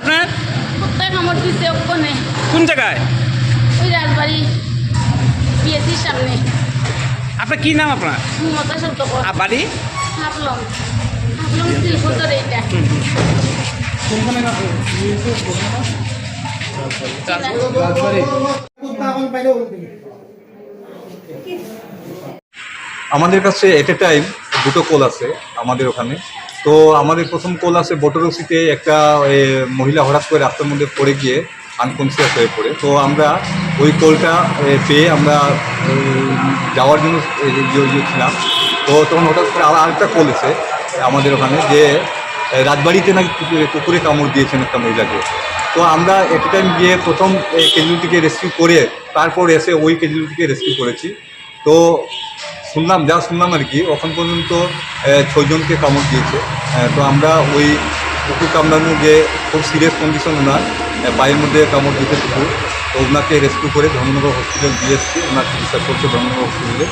আপনার? কুত্তায় কামড় দিছে ওখানে। কোন জায়গায়? ওই রাজবাড়ি বিএসির সামনে। আপনার কি নাম আপনার? মমতা আর বাড়ি? হাফলং। হাফলং শিলপুর এইটা আমাদের কাছে এট এ টাইম দুটো কোল আছে আমাদের ওখানে। তো আমাদের প্রথম কল আছে বটরসিতে একটা মহিলা হঠাৎ করে রাস্তার মধ্যে পড়ে গিয়ে আনকনসিয়াস হয়ে পড়ে। তো আমরা ওই কলটা পেয়ে আমরা যাওয়ার জন্য এ, ইয়ে- তো তখন হঠাৎ করে আর আরেকটা কল এসে আমাদের ওখানে যে রাজবাড়িতে নাকি কুকুরে কামড় দিয়েছেন একটা মহিলাকে। তো আমরা এট টাইম গিয়ে প্রথম কেজুয়ালিটিকে রেস্কিউ করে তারপর এসে ওই কেজুয়ালিটিকে রেস্কিউ করেছি। তো শুনলাম যা শুনলাম আর কি এখন পর্যন্ত ছয়জনকে ছজনকে কামড় দিয়েছে। তো আমরা ওই কুকুর কামড়ানো যে খুব সিরিয়াস কন্ডিশন ওনার পায়ের মধ্যে কামড় দিতে কুকুর তো ওনাকে রেস্কিউ করে ধর্মনগর হসপিটাল দিয়ে এসেছি। ওনার চিকিৎসা করছে ধর্মনগর হসপিটালে